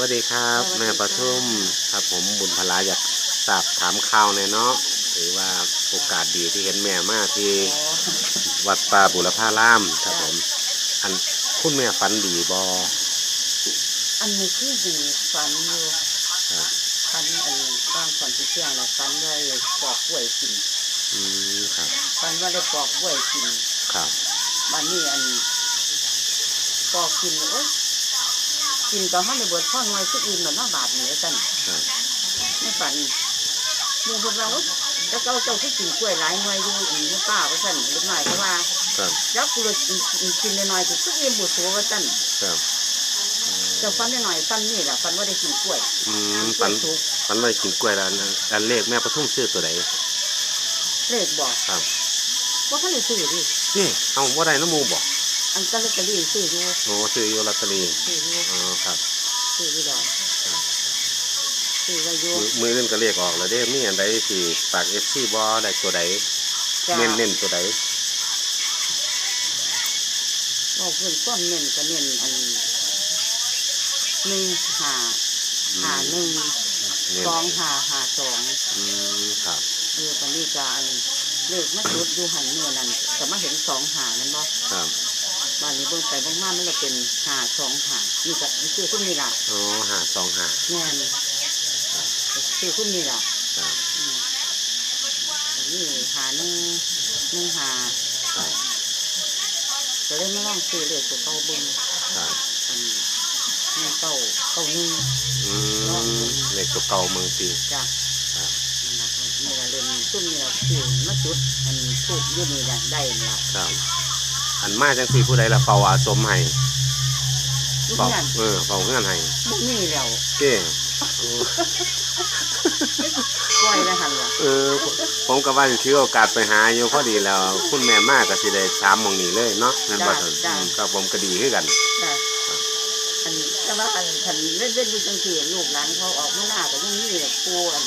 วัสดีครับ แม่ปทุมครับผมบุญพลาอยากทราบถามข่าวในอยเนาะหรือว่าโอกาสดีที่เห็นแม่มาที่วัดป่าบุรพารามครับผม อันคุณแม่ฝันดีบออันนี้คือดีฝันอยู่ครับฝันอันบ้างฝันที่เที่ยงแล้วฝันว่าได้ปอกกล้วยกินอืมครับฝันว่าได้ปอกกล้วยกินครับวันนี้อันปอกกินโอ๊ย กินก็ห้องในบทพ่อหน่วยสุดอื่นเหมือนว่าบาทเหนือกันครับไม่ฝันหมูพวกเราแล้วเจ้าเจ้าที่กินกล้วยหลายหน่วยอยู่อีกป้าว่าสั่นเล็กน้อยเพราะว่าครับแล้วกูเลยกินน้อยๆคือสุดอื่นบุตรว่าสั่นครับเจ้าฟันน้อยๆฟันนี่แหละฟันว่าได้กินกล้วยอืมกล้ฝัวนยสุกฝันว่ากินกล้วยแล้วอันอันเลขแม่ปทุมซื้อตัวไหนเลขบอกครับว่าเขาเลยซื้อดินี่เอาว่าได้น้ำมูบอก อันก็เลยกระลี่ซื้ออยู่โอ้ซื้ออยู่ลอตเตอรี่ซื้ออยู่อ๋อครับซื้ออยู่ดอกครับซื้อไว้อยู่มือมือเล่นก็เลขออกแล้วเด้มีอันใดที่ฝากเอฟซีบอได้ตัวใดจ้าเน้นเน้นตัวใดเราเพิ่นก้อนเน้นก็เน้นอันหนึ่งหาหาหนึ่งเน้นสองหาหาสองอืมครับเออตอนนี้ก็อันเลขมาจุดอยู่หันเมื่อนั้นแต่มาเห็นสองหานั่นบ่ครับ บ้านนี้เบิ่งไปเบิ่งมามันเลยเป็นหาสองหานี่ก็นี่คือคุ้มนี่ล่ะอ๋อหาสองหาแม่นคือคุ้มนี่ล่ะครับอืมอันนี่หาหนึ่งหนึ่งหาครับก็เลยมาลองซื้อเลขตัวเก่าเบิ่งครับอันหนึ่งเก้าเก้าหนึ่งอืมเลขตัวเก่าเมืองปีจ้ะครับนี่ละเล่นซุ่มนี่ละคือมาจุดอันพูดอยุ่นี่ละได้นี่ละครับ อันมาจังสี่ผู้ใดละเฝ้าอาสมให้ลูกเฝ้างานเออเฝ้าเงื่อนให้บุกนี่แล้วเจ้โอ้ปล่อยแล้วหันละเออ ผมก็ว่าจะถือโอกาสไปหาอยู่พอดีแล้ว คุณแม่มากก็สิได้ถามหมองนี้เลยเนาะนั่นว่าอืมครับผมก็ดีคือกันจ้ะอันแต่ว่าอันคันเล่นเล่นอยู่จังซี่ลูกหลานเขาออกมาหน้าก็ยังมีแบบปูอัน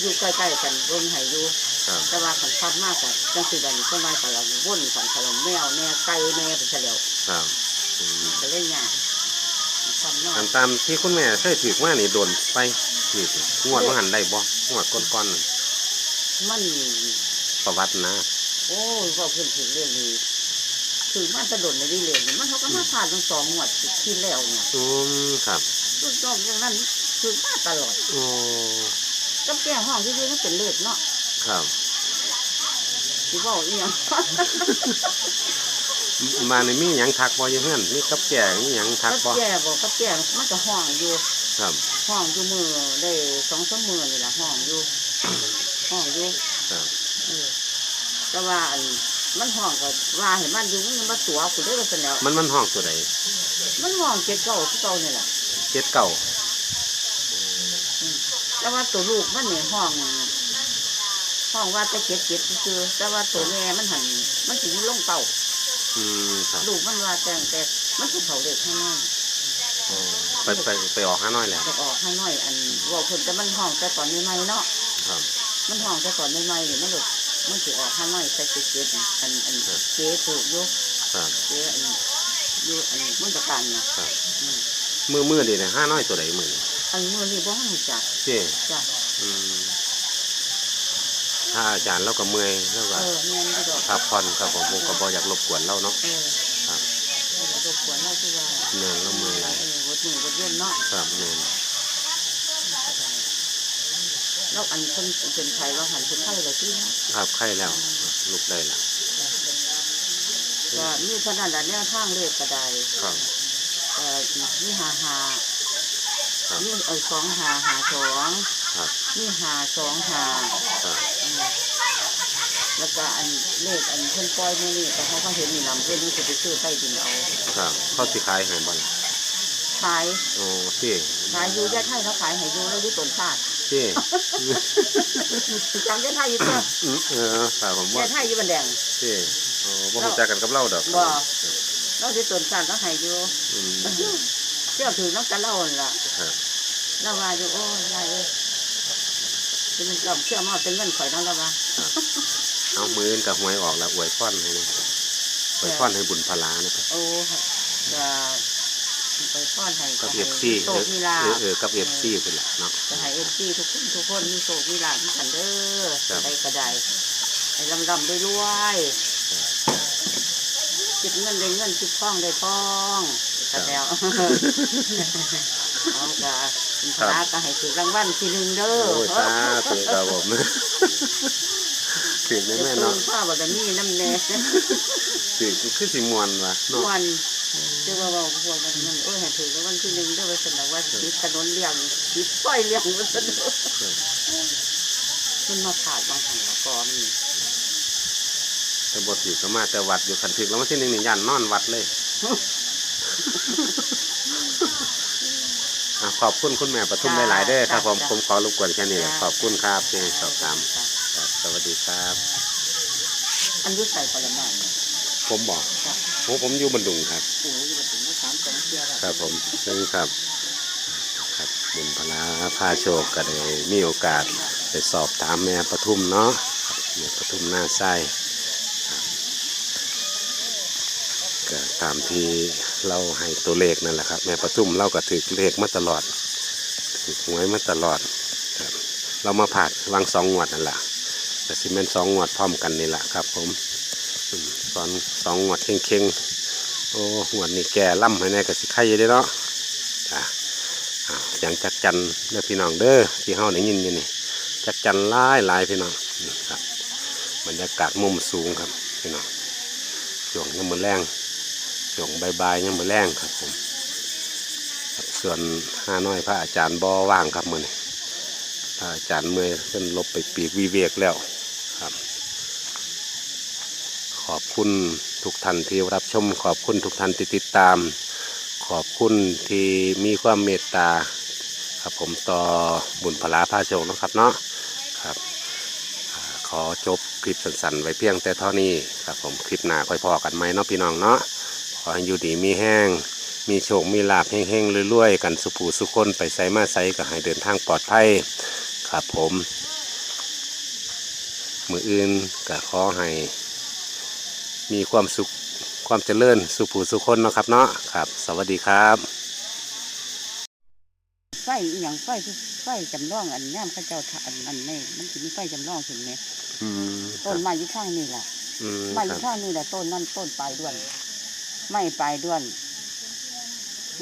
อยู่ใกล้ๆกันเบิ่งให้อยู่ครับ แต่ว่าขันพัดมากกว่าจังซี่ดันก็มาแต่ละวนของขนมแมวแม่ไก่แม่เป็นเฉลียวครับอืมก็เล่นยากความน้อย อันตามที่คุณแม่เคยถือมานี่โดนไปถืองวดว่าหันได้บ่งวดก้อนๆนั่นมัน ประวัตินะ โอ้ยว่าเพิ่นถึงเรื่องนี้ถึงมาตะดนในนี่เลยมันเขาก็มาผ่านทั้งสองหมวดที่แล้วเนี่ยอืมครับลูกน้องอย่างนั้นถึงมาตลอดโอ้กับแก้ห้องที่นี่มันเป็นเลขเนาะ ครับ ที่บอกอีหยังมาในมีหยังทักบ่อยังเฮือนมีกับแก่มีหยังทักกับบ่แก้บอกกับแก้มันก็ห้องอยู่ครับ ห้องอยู่มือได้สองสามมือนี่แหละห้องอยู่ห้องอยู่ครับ เออแต่ว่าอันมันห้องก็ว่าเห็นมันอยู่มันมาตัวกูได้ก็เสนแล้วมันมันห้องตัวใดมันห้องเจ็ดเก้าที่เก้านี่แหละเจ็ดเก่าแต่ว่าตัวลูกมันเนี่ยห้อง ห้องว่าแต่เจ็ดเจ็ดคือแต่ว่าตัวแม่มันหันมันถึงลงเต่าอืมครับลูกมันว่าแต่งแต่มันถูกเขาเด็กให้น้อยอ๋อไปไปไปออกห้าน้อยแล้วจะออกให้น้อยอันเว่าเพิ่นแต่มันห้องแต่ตอนใหม่ๆเนาะครับ มันห้องแต่ตอนใหม่ๆนี่มันหลุดมันสิออกให้น้อยแต่เจ็ดเจ็ดนี่อันอันเจ๊ถูกอยู่ครับเจ๊อันอยู่อันมันตะการนะครับอืมมือมือดีเนี่ยห้าน้อยตัวใดมือนี่อันมือนี่บ่ห้องจักเจ้จ้ะอืม ถ้าอาจารย์เราก็เมื่อยแล้วเอก็อแม่นอยู่ดอกพักผ่อนครับผมผมก็บ่อยากรบกวนเราเนาะ เออครับ เออรบกวนเราคือว่าเหนื่อยแล้วเมื่อยหลายเออวดมือวดเย็นเนาะครับเหนื่อยแล้วอันคนเป็นไทยเราหันเป็นไทยเลยที่เนาะครับไข้แล้วลุกได้แล้วก็มีขนาดแนวทางเลขก็ได้ครับ เอ่อมีหาหาครับ มีเออสองหาหาสองครับ มีหาสองหาครับเออ แล้วก็อันเลขอันเพิ่นปล่อยมานี่แต่เขาก็เห็นนี่นำเพิ่นนี่จะไปซื้อใต้ดินเอาครับเขาสิขายให้บ่ล่ะขายโอ้เจ้ขายอยู่ยายไทยเขาขายให้อยู่แล้วที่ต้นชาติเจ้จำยายไทยอยู่เจ้าอืมเออครับผมว่ายายไทยอยู่บันแดงเจ้โอ้บ่รู้จักกันกับเราดอกบ่แล้วที่ต้นชาติเขาให้อยู่อืมเที่ยวถือน้ำกันเล่านั่นล่ะครับเล่าว่าอยู่โอ้ยายเอ้ยเป็นเงินเชื่อมาเป็นเงินข่อยนั่นแล้วว่า เอามืออนกับหวยออกแล้วอวยพรให้นะอวยพรให้บุญพลานะครับโอ้จะไปป้อนให้กับให้เอฟซีโชคมีลาเออภเออกับเอฟซีเป็นหลักเนาะจะให้เอฟซีทุกคนทุกคนมีโชคมีลาภมีกันเด้อครับไปกระไดให้ลำลำด้วยรวยคิดเงินได้เงินคิดทองได้ทองกันแล้วเอากะคุณพระก็ให้ถือรางวัลทีหนึ่งเด้อโอ้ยสาธุครับผม ถึงได้จะแม่ตูเนาะนข้าวบะหมี่น้ำแน่ถึงคือสิมวนวะเนาะวันเจ้าว่าบอกพวกมันมันโอ้ยให้ถือรางวัลที่หนึ่งเด้อว่าสนว่าติดถนนเลี้ยงติดไฟเลี้ยงว่าสนมันมาขาดบางหันละกอมนี่แต่บทถือก็มาแต่วัดอยู่คันถึกแล้ววันที่หนึ่งนี่ยันนอนวัดเลยอะขอบคุณคุณแม่ปทุมหลายๆเด้อครับผมผมขอรบกวนแค่นี้แหละขอบคุณครับที่สอบถามครับ สวัสดีครับ อันยุใส่ปรมาณเนี่ยผมบอกจ้ะโอ้ผมอยู่บันดุงครับ ปู่อยู่มาถึงมาสามสองเที่ยวแล้วครับผมซึ่งครับ ครับบุญพลาพาโชคก็ได้มีโอกาสไปสอบถามแม่ปทุมเนาะครับแม่ปทุมหน้าไส้ครับก็ตามที่เราให้ตัวเลขนั่นแหละครับแม่ปทุมเราก็ถือเลขมาตลอดถือหวยมาตลอดครับเรามาผ่านวางสองงวดนั่นแหละ แต่ซีเมนต์สองงวดพร้อมกันนี่แหละครับ ผมตอนสองงวดเข่งๆโอ้หวดนี่แก่ล่ำให้แน่กับสิไข่ได้เนาะจ้ะอ้าวเสียงจักจันเด้อพี่น้องเด้อที่เฮาได้ยินอยู่นี่จักจันหลายลายพี่น้องนี่ครับบรรยากาศมุมสูงครับพี่น้องช่วงยังมือแรงช่วงใบายๆยังมือแรงครับผมส่วนห้าน้อยพระอาจารย์บอว่างครับมือนี่พระอาจารย์เมื่อเพิ่นลบไปปีกวิเวกแล้ว ขอบคุณทุกท่านที่รับชม ขอบคุณทุกท่านที่ติดตาม ขอบคุณที่มีความเมตตาครับผมต่อบุญพลาพาโชคนะครับเนาะครับขอจบคลิปสั้นๆ ไว้เพียงแต่เท่านี้ครับผมคลิปหน้าค่อยพอกันไหมเนาะพี่น้องเนาะขอให้อยู่ดีมีแห้ง มีโชค มีลาภแห้งๆรวยๆ กันสุผูสุคนไปใส่มาใส่ก็ให้เดินทางปลอดภัยครับผม มืออื่นก็ขอให้ มีความสุขความเจริญสุขผู้สุขคนเนาะครับเนาะครับ สวัสดีครับไฟอหย่างไฟที่ไฟจำลองอันแนมเข้าเจ้าทาอันอันนี้มันจะมีไฟจำลองถึงไหมอืมคต้รันบไม้อยู่ข้างนี่แหละอืมไม้อครัยู่บข้างนี่แหละต้นนั่นต้นปลายด้วนไม่ปลายด้วน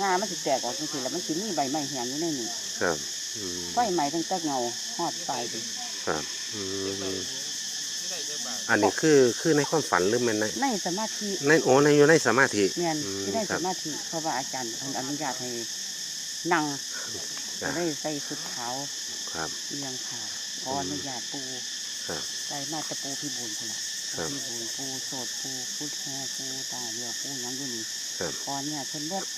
งามันสิแตกออกจริงๆแล้วมันสิมีใบไม้แห้งอยู่ในนี่ครับอืมไฟใหม่ตั้งแต่เงาหอดปลายดิครับอืม อันนี้คือคือในความฝันหรือมันในในสมาธิในโอ้ในอยู่ในสมาธิแม่นอืมที่ได้คสรับมาธิเพราะว่าอาจารย์เพิ่นอนุญาตให้นั่งจ้ะจะได้ใส่ชุดขาวครับเอียงขาขออนุญาตปูครับใส่มาแตะปูพี่บุญคนละครับพี่บุญปูโสดปูพุทธแฮปูตาเดียวปูหยังอยู่นี่ครับขอเนี่ยเพิ่นเบิดครับ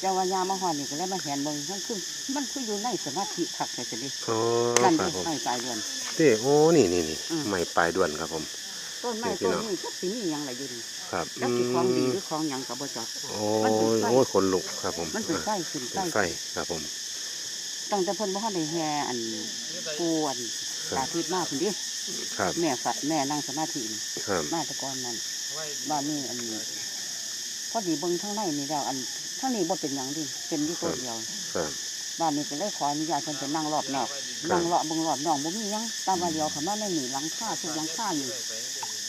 เจ้าว่ายามาหอนนี่ก็เลยมาเห็นเบิ่งมันคือมันคืออยู่ในสมาธิคักแต่สิดิโอ้นั่นครัดิบผมไม่ปลายเดือน เต้โอ้นี่นี่นี่อืม ไม่ปลายด่วนครับผม ต้นไม้นี่พี่ต้นน้อง นี้จักสิมีหยังไรอยู่นี่ครับจักอืสิของดีมหรือของหยังก็บ่จัก โอ้มันเป็นไฟ โอ้ยคนลุกครับผมมันเป็นไฟอะขึ้นไฟเป็นไฟครับผมตั้งแต่เพิ่นบ่ทันได้แห่อันปูอันครับสาธิตมาพุ่นดิครับแม่ฝะแม่นั่งสมาธินี่ครับมาแตะกอนนั่นบ้านนี้อันนี้พอดีเบิ่งทางในนี่แล้วอัน ทางนี้บ่เป็นหยังดิเป็นอยู่ตัวเดียวครับบ้านนี้ก็เลยขออนุญาตเพิ่นไปนั่งรอบนอกนั่งเลาะเบิ่งรอบนอกบ่มีหยังตามว่าเดียวเข้ามาในนี่หลังคาทุกหลังคานี่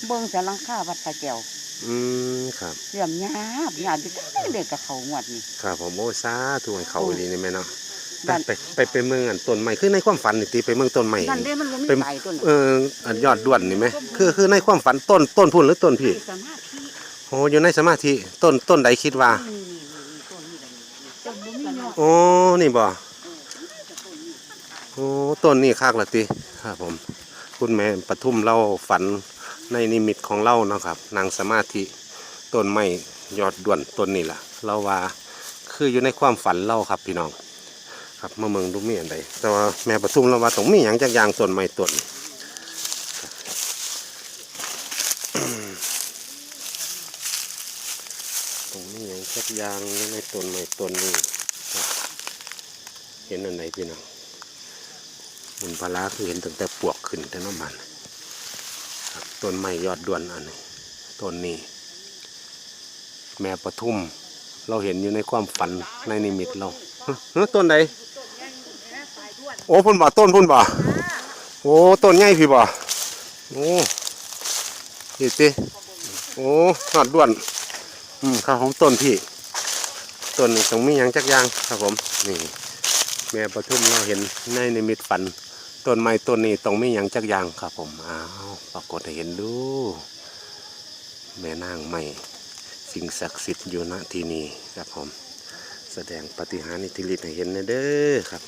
เบิ่งแต่หลังคาวัดตาแก้วอืมครับเสื่อมหยาบหยาบอยู่เด็กกับเขางวดนี่ครับผมโอ้ยสาธุให้เขาโอ้ดีนี่แม่เนาะบ้านไปไปไปเมืองอันต้นใหม่คือในความฝันนี่ตีไปเมืองต้นใหม่นั่นเด้มันบ่มีเป็นปลายต้นเอออันยอดด่วนนี่ไหมคือคือในความฝันต้นต้นพุ่นหรือต้นพี่สมาธิโอ้อยู่ในสมาธิต้นต้นใดคิดว่า นี่นี่นี่ต้นนี่ได้ต้นบ่มียอด โอ้ นี่บ่โอ้ ต้นนี่คักละติครับผม คุณแม่ปทุมเล่าฝันในนิมิตของเรานะครับ นางสมาธิต้นไม้ยอดด่วนต้นนี่ล่ะ เราว่าคืออยู่ในความฝันเราครับพี่น้อง ครับมาเมืองดูมีอันใดแต่ว่าแม่ปทุมเราว่าต้องมีอย่างจากยางต้นไม้ต้นตรงนี้อย่างสักยางในต้นไม้ต้นนี้ เห็นอันไหนพี่น้องบุญพลาคือเห็นตั้งแต่ปวกขึ้นแต่น้ำมันต้นไม้ยอดด่วนอันนี้ต้นนี้ แม่ปทุม เราเห็นอยู่ในความฝันในนิมิตเราฮะฮะต้นใดโอ้พุ่นบ่ต้นพุ่นบ่โอ้ต้นใหญ่พี่บ่โอ้นี่ติโอ้หอดด้วนอืมครับผมต้นพี่ต้นนี้ต้องมีหยังจักอย่างครับผมนี่ แม่ปทุมเราเห็นในนิมิตฝันต้นไม้ต้นนี้ต้องมีหยังจักอย่างครับ ผมอ้าวปรากฏเห็นดูแม่นางใหม่สิ่งศักดิ์สิทธิ์อยู่ณที่นี่ครับผม แสดงปฏิหารอิทธิฤทธิ์ให้เห็นนะเด้อครับ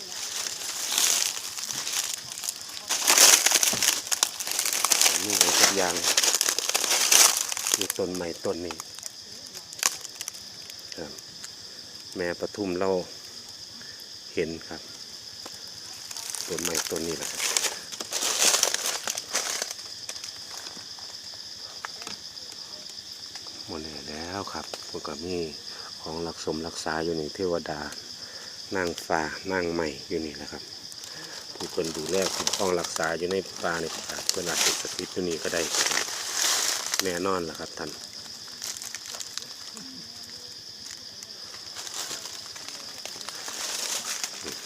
นี่ไงทุกอย่างมีต้นใหม่ต้นนี้ครับแม่ปทุมเรา เห็นครับต้นใหม่ต้นนี้แหละครับหมดแล้วครับพวกกับมีของรักสมรักษาอยู่นี่เทวดานางฟ้านางใหม่อยู่นี่แหละครับผู้คนดูแลคุ้มครองรักษาอยู่ในป่าในป่าเพื่อนอาจจะสถิตอยู่นี่ก็ได้ แน่นอนแหละครับท่าน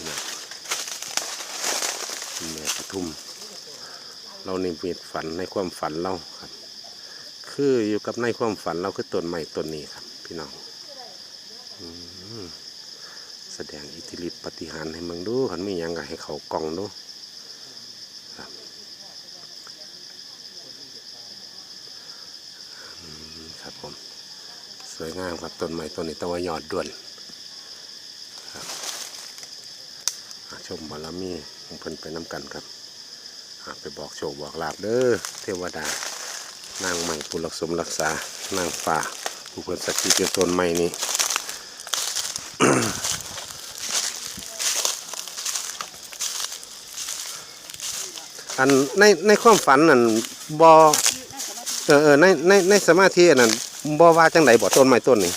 นะแม่ปทุม เรานี่มีฝันในความฝันเราครับ คืออยู่กับในความฝันเราคือต้นใหม่ต้นนี้ครับ พี่น้องอแสดงอิทธิฤทธิปฏิหารให้มึงดูขันมียังก็ให้เขากล่องดูครับครับผม สวยงามครับต้นไม้ต้นนี้ตะวันยอดด่วนครับชมบารมีของเพิ่นไปน้ำกันครับ ไปบอกโชคบอกลาบเด้อเทวดานางใหม่ผู้รักสมรักษานางฟ้าผู้เพิ่นสักดิ์สิทธิ์อยู่ต้นไม้นี้อันในในความฝันนั่นบอเออเออในในในสมาธิอันนั้นบอว่าจังไดบ่ต้นไม้ต้นนี้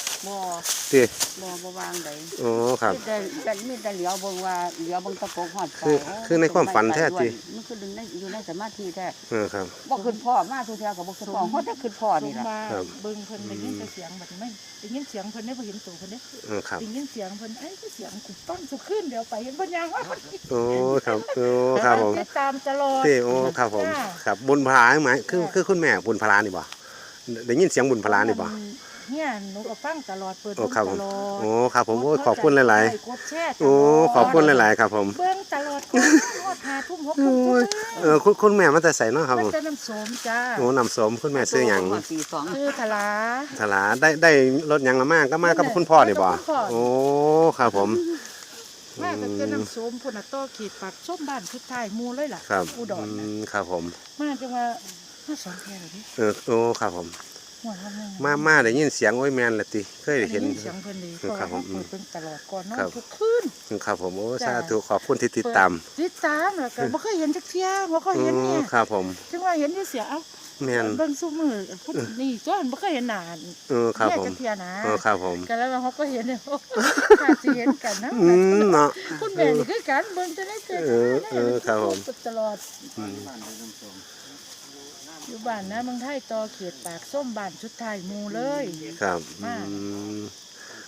บ่ที่บ่บ่วางใดโอ้ครับ มีแต่แต่มีแต่เหลียวเบิ่งว่าเหลียวเบิ่งตะโกกฮอดไปคือคือในความฝันแท้จริง มันคือดึงในอยู่ในสมาธิแท้เออครับ บ่ขึ้นพ่อมาทุกเทื่อก็บ่ขึ้นพ่อฮอดแต่ขึ้นพ่อลนี่งล่ะ มาครับ เบิ่งเพิ่นได้ยินแต่เสียงแบบไม่ได้ยินเสียงเพิ่นได้บ่เห็นตัวเพิ่นได้เออครับ ได้ยินเสียงเพิ่นเอ้ยคือเสียงกูต้นสุขึ้นเดี๋ยวไปเห็นเพิ่นยังว่าโอ้ครับโอ้ครับผมติดตามตลอดที่โอ้ครับผม จ้า ครับบุญพลาใช่ไหมคือจ้าคือคุณแม่บุญพลานี่บ่ได้ยินเสียงบุญพลานี่บ่ เนี่ยหนูก็ฟังตลอดเปิดโอ้เบิ่งครับผตมลอดโอ้ครับผมโอ้ขอบคุณหลาย กดแชร์ๆโอ้ขอบคุณหลาย ๆ ครับผมเบิ่งตลอดก่อนทอดหาทุ่มหกทุ่มโอ้ยเออคุณคุณแม่มาแต่ใส่เนาะครับมัผนมจะน้ำสมจ้าโอ้นำสมคุณแม่ซื้อหยังตีสองคือทลา ถลาได้ได้รถหยังละมากก็มากับคุณพ่อนี่บ่กับคุณพ่อ โอ้ครับผม ว่าก็จะน้ำสมพุ่นน่ะโตขีดปากส้มบ้านทุดท้ายหมู่เลยล่ะครับอุดรอืน่ะมครับผม มาจังว่ามาสองแค่เลยดิเออโอ้ครับผมหัววันหนึง มามาได้ยินเสียงโอ้ยแม่นละติเคยได้เห็นได้ยิเสียงเพิ่นดีคือครับผมเพาะว่าเปิดเป็นตลอดก่อนนอครันบทุกคืนครับผมโอ้จ้าสาธุขอบคุณที่ติดตามติดตามแล้วก็บ่เคยเห็นจักเที่ยบ่เคยเห็นเนี่ยอืมครับผมจังว่าเห็นอยู่เสียเอ้าแม่นเบิ่งซุมือพุ่นนี่จ้อนบ่เคยเห็นหน้าเออครับเนี่ยผมจักเที่ยนะเออครับผมกันแล้วเขาก็เห็นเนี่ยถ้าสิเห็นกันนะอืมเนาะคุณแม่นี่คือกันเบิ่งจะได้เจอเออเออครับผมตลอด อืมอยู่บ้านนะเมืองไทยต่อเขตปากส้มบ้านชุดไทายหมู่เลยครับอืม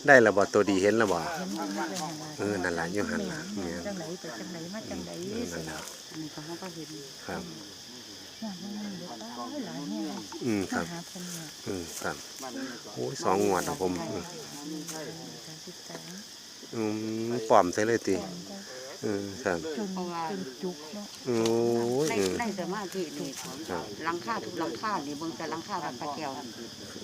ได้และบ่ตัวดีเห็นและบ่เห็นเพิ่นมาเป็นอะไรเออนั่นล่ะอยู่หั่นล่ะแม่นจังไหนไปจังไหนมาจังไหนเออนั่นล่ะอันนี้ก็เขาก็เห็นครับ ว่ามันมีเด็กหลายหลายแห่งอืมคมารับ หาเพิ่นเนี่ยอืมครับโอ้ยสองงวดนะผมอืมการศึกษาอืมปลอมใช่เลยติ อืมครับจนจนจุกเนาะโอ้ยในอืมในสมาธินี่ครับหลังคาทุกหลังคานี่เบิ่งแต่หลังคาวัดพระแก้ว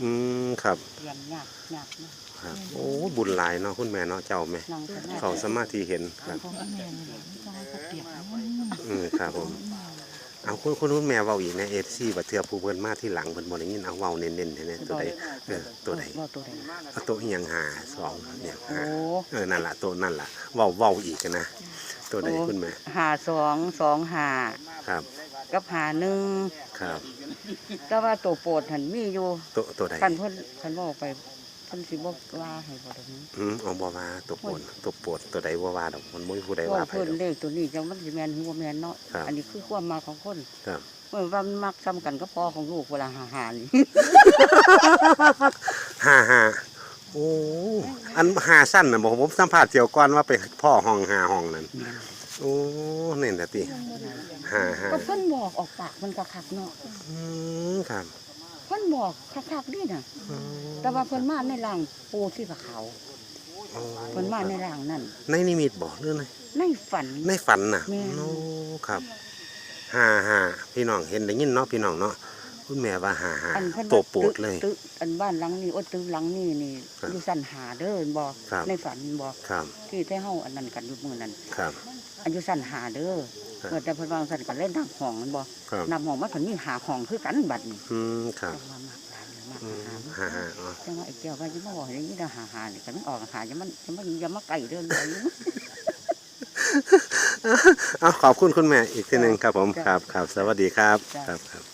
อืมครับเตรียมยากยากนะครับ โอ้ยบุญหลายเนาะคุณแม่เนาะเจ้าแม่นั่งสมาธิเขาสมาธิเห็นครับ ของแม่นี่แหละมันต้องเอาเปรียบมันอืมครับผมเอาคุณคุณคุณแม่เว้าอีกนะ FC บัดเทื่อผู้เพิ่นมาที่หลังเพิ่นบ่ได้ยินเอาเว้าเน้นๆแท้ๆตัวใดเออตัวใดว่าตัวใดเอาตัวอีหยังหาสองเนี่ยโอ้หาเออนั่นล่ะตัวนั่นล่ะเว้าเว้าอีกนะ ตัวใดคุณแม่หาสองสองหาครับกับหาหนึ่งครับแต่ว่าตัวโปรดหันมีอยู่ตัวตัวใดคันเพิ่นคันบอกไปเพิ่นสิบ่ว่าให้บ่ดอกนี้อืมเอาบ่ว่าตัวโปวดตัวโปวดตัวใดบ่ว่าดอกมันบ่มีผู้ใดว่าว่าไผเพิ่นดอกเลขตัวนี้จังมันสิแม่นหรือบ่แม่นเนาะครับอันนี้คือความมาของคนครับเมื่อว่ามันมักซ้ำกันก็พอของลูกเวลาหาหานี่ห้าห้า โโอ้อันหาสั้นน่ะบอกผมสัมภาษณ์เจียวก่อนว่าไปพ่อห้องหาห้องนั่นโอ้นี่นแหละติหาหาก็เพิ่นบอกออกปากมันก็คักเนาะอืมครับเพิ่นบอกคักๆนี่น่ะอืมแต่ว่าเพิ่นมาในร่างปูที่ผาขาวโอ้เพิ่นมาในร่างนั่นในนิมิตบอกหรือไงในฝันในฝันน่ะแม่นโอ้ครับหาหาพี่น้องเห็นได้ยินเนาะพี่น้องเนาะ คุณแม่ว่าหาหาอันเพิ่นตัวว่าโปวดเลยตึกอันบ้านหลังนี้โอ้ตึกหลังนี้นี่ครับอยู่สั่นหาเด้อบ่ครับ ในฝันบ่ครับที่ได้เฮาอันนั้นกันอยู่มื้อนั้นครับ อันอยู่สั่นหาเด้อครับ เมื่อแต่เพิ่นวางสั่นกันเล่นทางห้องมันบ่ครับนำห้องมันเพิ่นมีหาห้องคือกันบัดนี้อืมครับจังว่ามากหลายเลยมากอืมหาหาหาอ๋อจังว่าไอ้เจ้าว่าจะมาบอกให้นี่ได้หาหานี่กันออกหาจะมันจะมันอย่ามาไก่เด้อเลย เอาขอบคุณคุณแม่อีกทีหนึ่งครับผมจ้ะครับครับสวัสดีครับจ้ะครับครับ